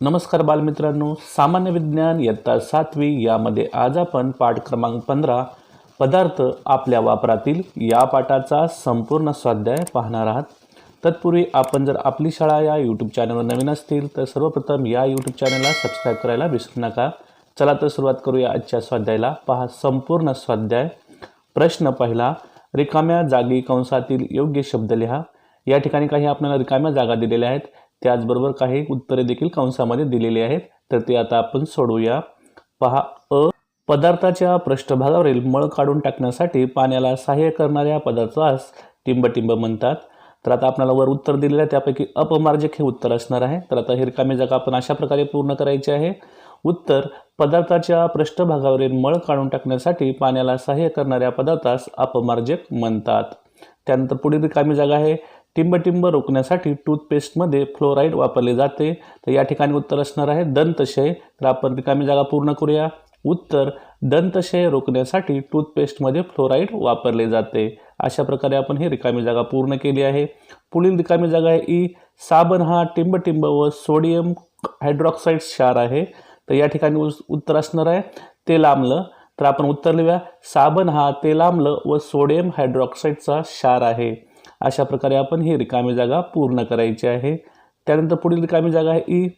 नमस्कार बालमित्रांनो सामान्य विज्ञान इयत्ता सातवी यामध्ये आज आपण पाठ क्रमांक पंधरा पदार्थ आपल्या वापरातील या पाठाचा संपूर्ण स्वाध्याय पाहणार आहात. तत्पूर्वी आपण जर आपली शाळा या यूट्यूब चॅनलवर नवीन असतील तर सर्वप्रथम या यूट्यूब चॅनलला सबस्क्राईब करायला विसरू नका. चला तर सुरुवात करूया आजच्या स्वाध्यायाला. पहा संपूर्ण स्वाध्याय. प्रश्न पहिला रिकाम्या जागी कंसातील योग्य शब्द लिहा. या ठिकाणी काही आपल्याला रिकाम्या जागा दिलेल्या आहेत. त्याचबरोबर काही उत्तरे देखील कंसामध्ये दिलेली आहेत. तर ते आता आपण सोडवूया. पहा अ पदार्थाच्या पृष्ठभागावरील मळ काढून टाकण्यासाठी पाण्याला सहाय्य करणाऱ्या पदार्थास टिंबटिंब म्हणतात. तर आता आपल्याला वर उत्तर दिलेलं आहे त्यापैकी अपमार्जक हे उत्तर असणार आहे. तर आता ही रिकामी जागा आपण अशा प्रकारे पूर्ण करायची आहे. उत्तर पदार्थाच्या पृष्ठभागावरील मळ काढून टाकण्यासाठी पाण्याला सहाय्य करणाऱ्या पदार्थास अपमार्जक म्हणतात. त्यानंतर पुढील रिकामी जागा आहे. टिंबटिंब रोखण्यासाठी टूथपेस्टमध्ये फ्लोराईड वापरले जाते. तर या ठिकाणी उत्तर असणार आहे दंतशय. तर आपण रिकामी जागा पूर्ण करूया. उत्तर दंतशय रोखण्यासाठी टूथपेस्टमध्ये फ्लोराईड वापरले जाते. अशा प्रकारे आपण ही रिकामी जागा पूर्ण केली आहे. पुढील रिकामी जागा आहे ई. साबण हा टिंबटिंब व सोडियम हायड्रॉक्साईड क्षार आहे. तर या ठिकाणी उत्तर असणार आहे तेलामलं. तर आपण उत्तर लिहूया. साबण हा तेलामलं व सोडियम हायड्रॉक्साईडचा क्षार आहे. अशा प्रकारे आपण ही रिकामी जागा पूर्ण करायची आहे. त्यानंतर पुढील रिकामी जागा आहे ई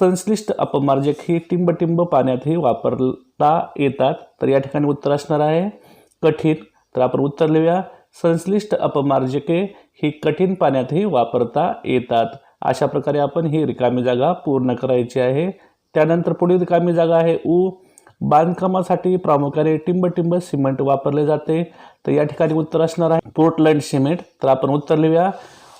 संश्लिष्ट अपमार्जक. ही टिंबटिंब पाण्यातही वापरता येतात. तर या ठिकाणी उत्तर असणार आहे कठीण. तर आपण उत्तर लिहूया. संश्लिष्ट अपमार्जके ही कठीण पाण्यातही वापरता येतात. अशा प्रकारे आपण ही रिकामी जागा पूर्ण करायची आहे. त्यानंतर पुढील रिकामी जागा आहे उ. बांधकामासाठी प्रामुख्याने टिंबटिंब सिमेंट वापरले जाते. तर या ठिकाणी उत्तर असणार आहे पोर्टलँड सिमेंट. तर आपण उत्तर लिहूया.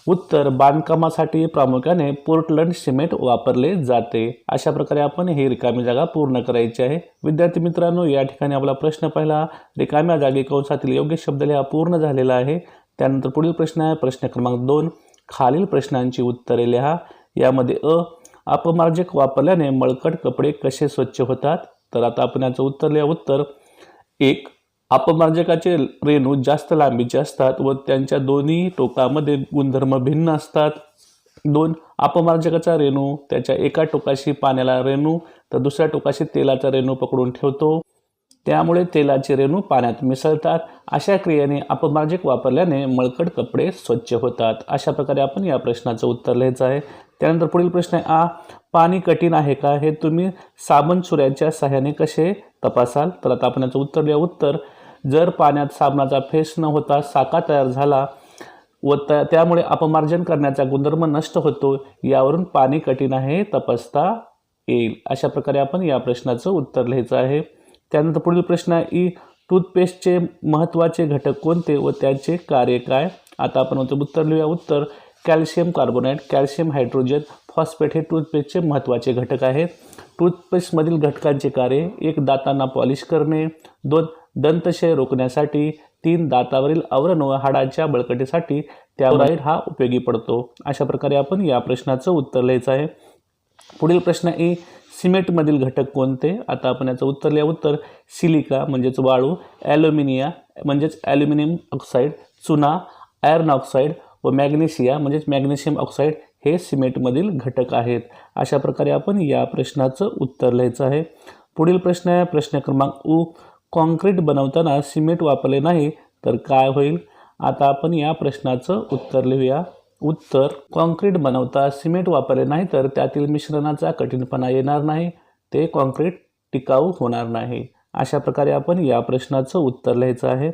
उत्तर बांधकामासाठी प्रामुख्याने पोर्टलँड सिमेंट वापरले जाते. अशा प्रकारे आपण ही रिकामी जागा पूर्ण करायची आहे. विद्यार्थी मित्रांनो या ठिकाणी आपला प्रश्न पहिला. रिकाम्या जागी कंसातील योग्य शब्द लिहा पूर्ण झालेला आहे. त्यानंतर पुढील प्रश्न आहे. प्रश्न क्रमांक दोन खालील प्रश्नांची उत्तरे लिहा. यामध्ये अ अपमार्जक वापरल्याने मळकट कपडे कसे स्वच्छ होतात? तर आता आपण याचं उत्तर लिहा. उत्तर एक अपमार्जकाचे रेणू जास्त लांबीचे असतात व त्यांच्या दोन्ही टोकामध्ये गुणधर्म भिन्न असतात. दोन अपमार्जकाचा रेणू त्याच्या एका टोकाशी पाण्याला रेणू तर दुसऱ्या टोकाशी तेलाचा रेणू पकडून ठेवतो. त्यामुळे तेलाचे रेणू पाण्यात मिसळतात. अशा क्रियेने अपमार्जक वापरल्याने मळकट कपडे स्वच्छ होतात. अशा प्रकारे आपण या प्रश्नाचं उत्तर लिहायचं आहे. त्यानंतर पुढील प्रश्न आहे आ पाणी कठीण आहे का? हे तुम्ही साबण चुऱ्याच्या सहाय्याने कसे तपासाल? तर आता आपण याचं उत्तर लिहा उत्तर जर पाण्यात साबणाचा फेस न होता साका तयार झाला व त्या त्यामुळे अपमार्जन करण्याचा गुणधर्म नष्ट होतो यावरून पाणी कठीण आहे तपासता येईल. अशा प्रकारे आपण या प्रश्नाचं उत्तर लिहायचं आहे. त्यानंतर पुढील प्रश्न आहे ई टूथपेस्टचे महत्त्वाचे घटक कोणते व त्याचे कार्य काय? आता आपण उत्तर लिहूया. उत्तर calcium carbonate calcium hydrogen phosphate हे टूथपेस्टचे महत्त्वाचे घटक आहेत. टूथपेस्टमधील घटकांचे कार्य एक दातांना पॉलिश करणे दोन दंतशय रोखण्यासाठी तीन दातावरील आवरण व हाडाच्या बळकटीसाठी त्यावराईड हा उपयोगी पडतो. अशा प्रकारे आपण या प्रश्नाचं उत्तर लिहायचं आहे. पुढील प्रश्न ए सिमेंटमधील घटक कोणते? आता आपण याचं उत्तर लिहा उत्तर सिलिका म्हणजेच वाळू ॲल्युमिनिया म्हणजेच ॲल्युमिनियम ऑक्साईड चुना आयर्न ऑक्साईड व मॅग्नेशिया म्हणजेच मॅग्नेशियम ऑक्साईड हे सिमेंटमधील घटक आहेत. अशा प्रकारे आपण या प्रश्नाचं उत्तर लिहायचं आहे. पुढील प्रश्न आहे प्रश्न क्रमांक उ. कॉन्क्रीट बनवताना सिमेंट वापरले नाही तर काय होईल? आता आपण या प्रश्नाचं उत्तर लिहूया. उत्तर कॉन्क्रीट बनवता सिमेंट वापरले नाही तर त्यातील मिश्रणाचा कठीणपणा येणार नाही. ते कॉन्क्रीट टिकाऊ होणार नाही. अशा प्रकारे आपण या प्रश्नाचं उत्तर लिहायचं आहे.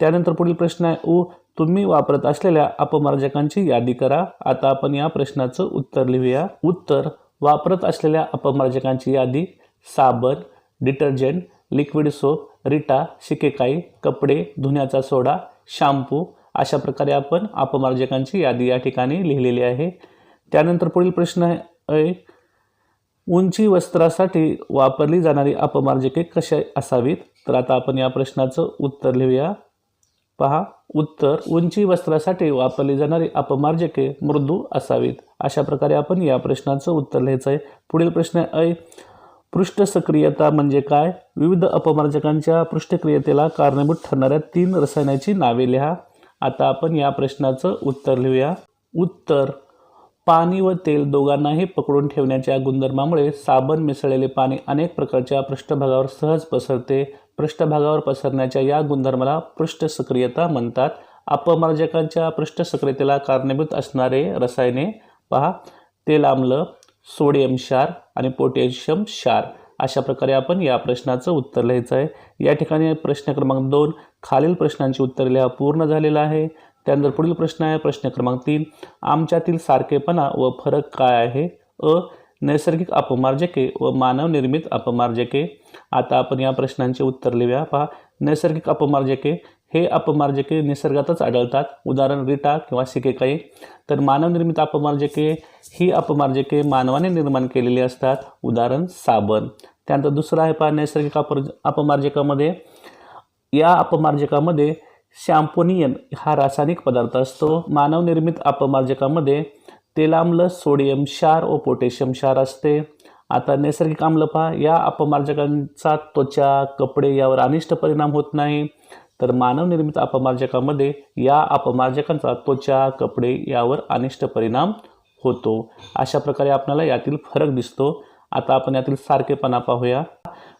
त्यानंतर पुढील प्रश्न आहे. उ. तुम्ही वापरत असलेल्या अपमार्जकांची यादी करा. आता आपण या प्रश्नाचं उत्तर लिहूया. उत्तर वापरत असलेल्या अपमार्जकांची यादी. साबण डिटर्जंट लिक्विड सोप रिटा शिकेकाई कपडे धुण्याचा सोडा शॅम्पू अशा प्रकारे आपण अपमार्जकांची यादी या ठिकाणी लिहिलेली आहे. त्यानंतर पुढील प्रश्न आहे उंची वस्त्रासाठी वापरली जाणारी अपमार्जके कशी असावीत? तर आता आपण या प्रश्नाचं उत्तर लिहूया. पहा उत्तर उंची वस्त्रासाठी वापरली जाणारी अपमार्जके मृदू असावीत. अशा प्रकारे आपण या प्रश्नाचं उत्तर लिहायचं आहे पुढील प्रश्न ऐ पृष्ठ सक्रियता म्हणजे काय? विविध अपमार्जकांच्या पृष्ठक्रियतेला कारणीभूत ठरणाऱ्या तीन रसायनाची नावे लिहा. आता आपण या प्रश्नाचं उत्तर लिहूया. उत्तर पाणी व तेल दोघांनाही पकडून ठेवण्याच्या गुणधर्मामुळे साबण मिसळलेले पाणी अनेक प्रकारच्या पृष्ठभागावर सहज पसरते. पृष्ठभागावर पसरण्याच्या या गुणधर्माला पृष्ठ सक्रियता म्हणतात. अपमार्जकांच्या पृष्ठ सक्रियतेला कारणीभूत असणारे रसायने पहा. तेल आम्ल सोडियम क्षार आणि पोटॅशियम क्षार. अशा प्रकारे आपण या प्रश्नाचं उत्तर लिहायचं आहे. या ठिकाणी प्रश्न क्रमांक दोन खालील प्रश्नांची उत्तरे लिहा. पूर्ण झालेलं आहे. त्यानंतर पुढील प्रश्न आहे प्रश्न क्रमांक तीन. आमच्यातील सारखेपणा व फरक काय आहे? अ. नैसर्गिक अपमार्जके व मानवनिर्मित अपमार्जके. आता आपण या प्रश्नांचे उत्तर लिहूया. पहा. नैसर्गिक अपमार्जके हे अपमार्जके निसर्गातच आढळतात. उदाहरण रिटा किंवा सिकेकाई. तर मानवनिर्मित अपमार्जके ही अपमार्जके मानवाने निर्माण केलेली असतात. उदाहरण साबण. त्यानंतर दुसरं आहे पहा. नैसर्गिक अप अपमार्जकामध्ये या अपमार्जकामध्ये शॅम्पोनियन हा रासायनिक पदार्थ असतो. मानवनिर्मित अपमार्जकामध्ये तेलाम्ल सोडियम क्षार व पोटॅशियम क्षार असते. आता नैसर्गिक आम्ल पहा या अपमार्जकांचा त्वचा कपडे यावर अनिष्ट परिणाम होत नाही. तर मानवनिर्मित अपमार्जकामध्ये या अपमार्जकांचा त्वचा कपडे यावर अनिष्ट परिणाम होतो. अशा प्रकारे आपल्याला यातील फरक दिसतो. आता आपण यातील सारखेपणा पाहूया.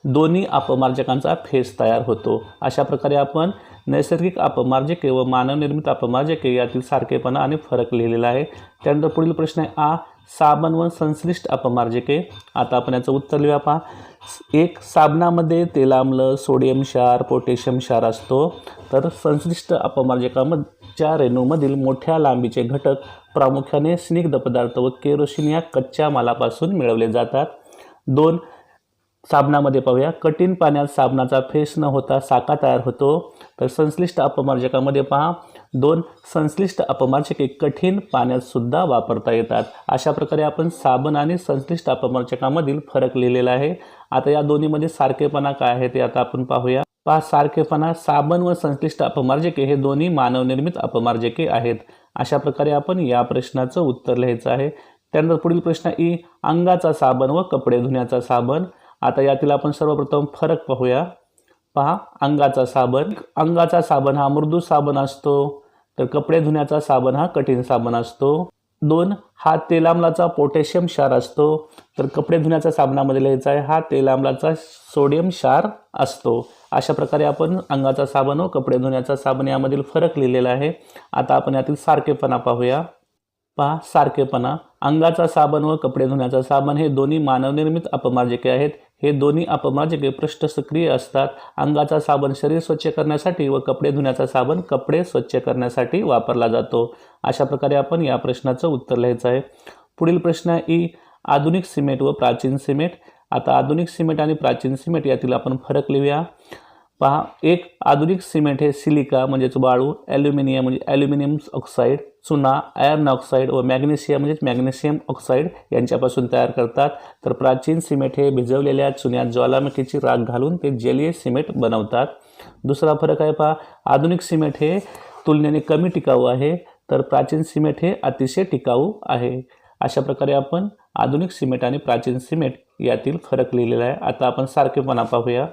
दोन्ही अपमार्जकांचा फेस तयार होतो. अशा प्रकारे आपण नैसर्गिक अपमार्जके व मानवनिर्मित अपमार्जके यातील सारखेपणा आणि फरक लिहिलेला आहे. त्यानंतर पुढील प्रश्न आहे आ साबण व संश्लिष्ट अपमार्जके आता आपण याचं उत्तर लिहूया पहा. एक साबणामध्ये तेलाम्ल सोडियम क्षार पोटॅशियम क्षार असतो. तर संश्लिष्ट अपमार्जकामच्या रेणूमधील मोठ्या लांबीचे घटक प्रामुख्याने स्निग्ध पदार्थ व केरोसिन या कच्च्या मालापासून मिळवले जातात. दोन साबणामध्ये पाहूया. कठीण पाण्यात साबणाचा फेस न होता साका तयार होतो. तर संश्लिष्ट अपमार्जकामध्ये पहा. दोन संश्लिष्ट अपमार्जके कठीण पाण्यात सुद्धा वापरता येतात. अशा प्रकारे आपण साबण आणि संश्लिष्ट अपमार्जकामधील फरक लिहिलेला आहे. आता या दोन्हीमध्ये सारखेपणा काय आहे ते आता आपण पाहूया. पहा सारखेपणा साबण व संश्लिष्ट अपमार्जके हे दोन्ही मानवनिर्मित अपमार्जके आहेत. अशा प्रकारे आपण या प्रश्नाचं उत्तर लिहायचं आहे. त्यानंतर पुढील प्रश्न ई. अंगाचा साबण व कपडे धुण्याचा साबण. आता यातील आपण सर्वप्रथम फरक पाहूया. पहा अंगाचा साबण. अंगाचा साबण हा मृदू साबण असतो. तर कपडे धुण्याचा साबण हा कठीण साबण असतो. दोन हा तेलामलाचा पोटॅशियम क्षार असतो. तर कपडे धुण्याच्या साबणामध्ये लिहायचा आहे हा तेलामलाचा सोडियम क्षार असतो. अशा प्रकारे आपण अंगाचा साबण व कपडे धुण्याचा साबण यामधील फरक लिहिलेला आहे. आता आपण यातील सारखेपणा पाहूया. पहा सारखेपणा. अंगाचा साबण व कपडे धुण्याचा साबण हे दोन्ही मानवनिर्मित अपमार्जके आहेत. हे दोन्ही अपमार्जके पृष्ठ सक्रिय असतात. अंगाचा साबण शरीर स्वच्छ करण्यासाठी व कपडे धुण्याचा साबण कपडे स्वच्छ करण्यासाठी वापरला जातो. अशा प्रकारे आपण या प्रश्नाचं उत्तर लिहायचं आहे. पुढील प्रश्न आहे ई आधुनिक सिमेंट व प्राचीन सिमेंट. आता आधुनिक सिमेंट आणि प्राचीन सिमेंट यातील आपण फरक लिहूया. पहा एक आधुनिक सिमेंट हे सिलिका म्हणजेच वाळू ॲल्युमिनियम म्हणजे ॲल्युमिनियम ऑक्साईड चुना आयर्न ऑक्साईड व मॅग्नेशियम म्हणजेच मॅग्नेशियम ऑक्साईड यांच्यापासून तयार करतात. तर प्राचीन सिमेंट हे भिजवलेल्या चुन्यात ज्वालामुखीची राख घालून ते जलीय सिमेंट बनवतात. दुसरा फरक आहे पहा आधुनिक सिमेंट हे तुलनेने कमी टिकाऊ आहे. तर प्राचीन सिमेंट हे अतिशय टिकाऊ आहे. अशा प्रकारे आपण आधुनिक सिमेंट आणि प्राचीन सिमेंट यातील फरक लिहिलेला आहे. आता आपण सारखेपणा पाहूया.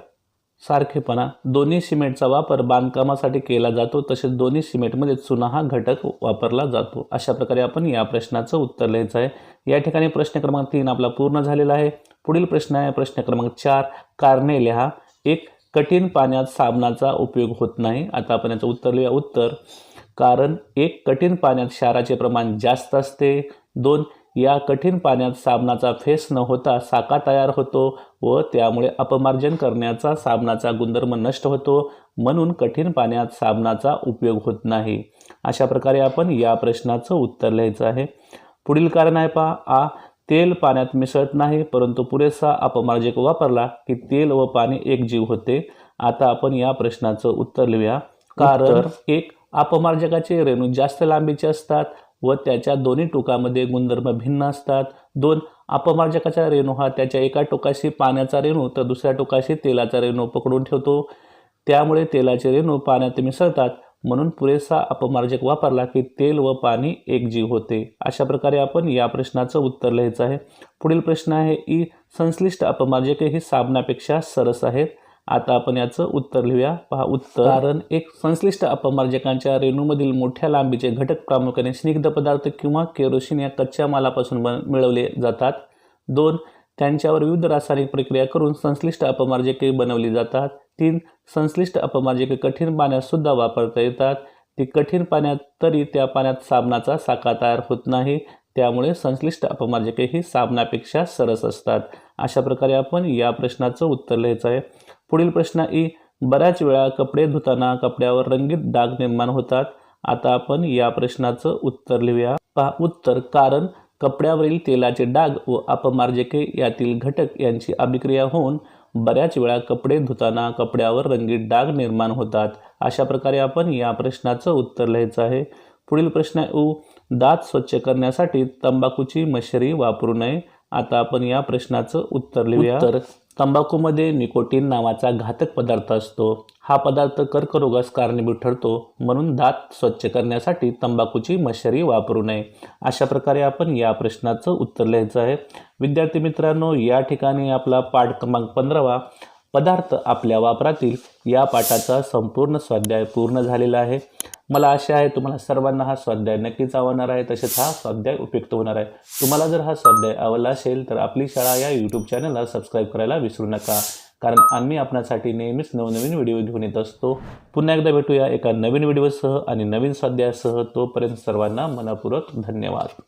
सारखेपणा. दोन्ही सिमेंटचा वापर बांधकामासाठी केला जातो तसेच दोन्ही सिमेंटमध्ये चुना हा घटक वापरला जातो. अशा प्रकारे आपण या प्रश्नाचं उत्तर लिहायचं आहे. या ठिकाणी प्रश्न क्रमांक तीन आपला पूर्ण झालेला आहे. पुढील प्रश्न आहे प्रश्न क्रमांक चार कारणे लिहा. एक कठीण पाण्यात साबणाचा उपयोग होत नाही. आता आपण याचं उत्तर लिहूया. उत्तर कारण एक कठीण पाण्यात क्षाराचे प्रमाण जास्त असते. दोन या कठीण पाण्यात साबणाचा फेस न होता साका तयार होतो व त्यामुळे अपमार्जन करण्याचा साबणाचा गुणधर्म नष्ट होतो. म्हणून कठीण पाण्यात साबणाचा उपयोग होत नाही. अशा प्रकारे आपण या प्रश्नाचं उत्तर लिहायचं आहे. पुढील कारण आहे पहा आ तेल पाण्यात मिसळत नाही परंतु पुरेसा अपमार्जक वापरला की तेल व पाणी एकजीव होते. आता आपण या प्रश्नाचं उत्तर लिहूया. कारण एक अपमार्जकाचे रेणू जास्त लांबीचे असतात व त्याच्या दोन्ही टोकामध्ये गुणधर्म भिन्न असतात. दोन अपमार्जकाचा रेणू हा त्याच्या एका टोकाशी पाण्याचा रेणू तर दुसऱ्या टोकाशी तेलाचा रेणू पकडून ठेवतो. त्यामुळे तेलाचे रेणू पाण्यात मिसळतात. म्हणून पुरेसा अपमार्जक वापरला की तेल व पाणी एकजीव होते. अशा प्रकारे आपण या प्रश्नाचं उत्तर लिहायचं आहे. पुढील प्रश्न आहे ई संश्लिष्ट अपमार्जके ही साबणापेक्षा सरस आहेत आता आपण याचं उत्तर लिहूया. पहा उत्तर. कारण एक संश्लिष्ट अपमार्जकांच्या रेणूमधील मोठ्या लांबीचे घटक प्रामुख्याने स्निग्ध पदार्थ किंवा केरोसिन या कच्च्या मालापासून बन मिळवले जातात. दोन त्यांच्यावर विविध रासायनिक प्रक्रिया करून संश्लिष्ट अपमार्जके बनवली जातात. तीन संश्लिष्ट अपमार्जके कठीण पाण्यातसुद्धा वापरता येतात. ती कठीण पाण्यात तरी त्या पाण्यात साबणाचा साका तयार होत नाही. त्यामुळे संश्लिष्ट अपमार्जके ही साबणापेक्षा सरस असतात. अशा प्रकारे आपण या प्रश्नाचं उत्तर लिहायचं आहे. पुढील प्रश्न ई. बऱ्याच वेळा कपडे धुताना कपड्यावर रंगीत डाग निर्माण होतात. आता आपण या प्रश्नाचं उत्तर लिहूया. पहा उत्तर कारण कपड्यावरील तेलाचे डाग व अपमार्जके यातील घटक यांची अभिक्रिया होऊन बऱ्याच वेळा कपडे धुताना कपड्यावर रंगीत डाग निर्माण होतात. अशा प्रकारे आपण या प्रश्नाचं उत्तर लिहायचं आहे. पुढील प्रश्न उ. दात स्वच्छ करण्यासाठी तंबाखूची मशरी वापरू नये. आता आपण या प्रश्नाचं उत्तर लिहूया. तर तंबाखूमध्ये निकोटीन नावाचा घातक पदार्थ असतो. हा पदार्थ कर्करोगास कारणीभूत ठरतो म्हणून दात स्वच्छ करण्यासाठी तंबाखूची मशरी वापरू नये. अशा प्रकारे आपण या प्रश्नाचं उत्तर लिहायचं आहे. विद्यार्थी मित्रांनो या ठिकाणी आपला पाठ क्रमांक पंधरावा पदार्थ आपल्या वापरातील या पाठाचा संपूर्ण स्वाध्याय पूर्ण झालेला आहे. मला आशा आहे तुम्हाला सर्वांना हा स्वाध्याय नक्कीच आवडणार आहे तसेच हा स्वाध्याय उपयुक्त होणार आहे. तुम्हाला जर हा स्वाध्याय आवडला असेल तर आपली शाळा या यूट्यूब चॅनलला सबस्क्राईब करायला विसरू नका. कारण आम्ही आपणासाठी नेहमीच नवनवीन व्हिडिओ घेऊन येत असतो. पुन्हा एकदा भेटूया एका नवीन व्हिडिओसह आणि नवीन स्वाध्यायासह. तोपर्यंत सर्वांना मनपूर्वक धन्यवाद.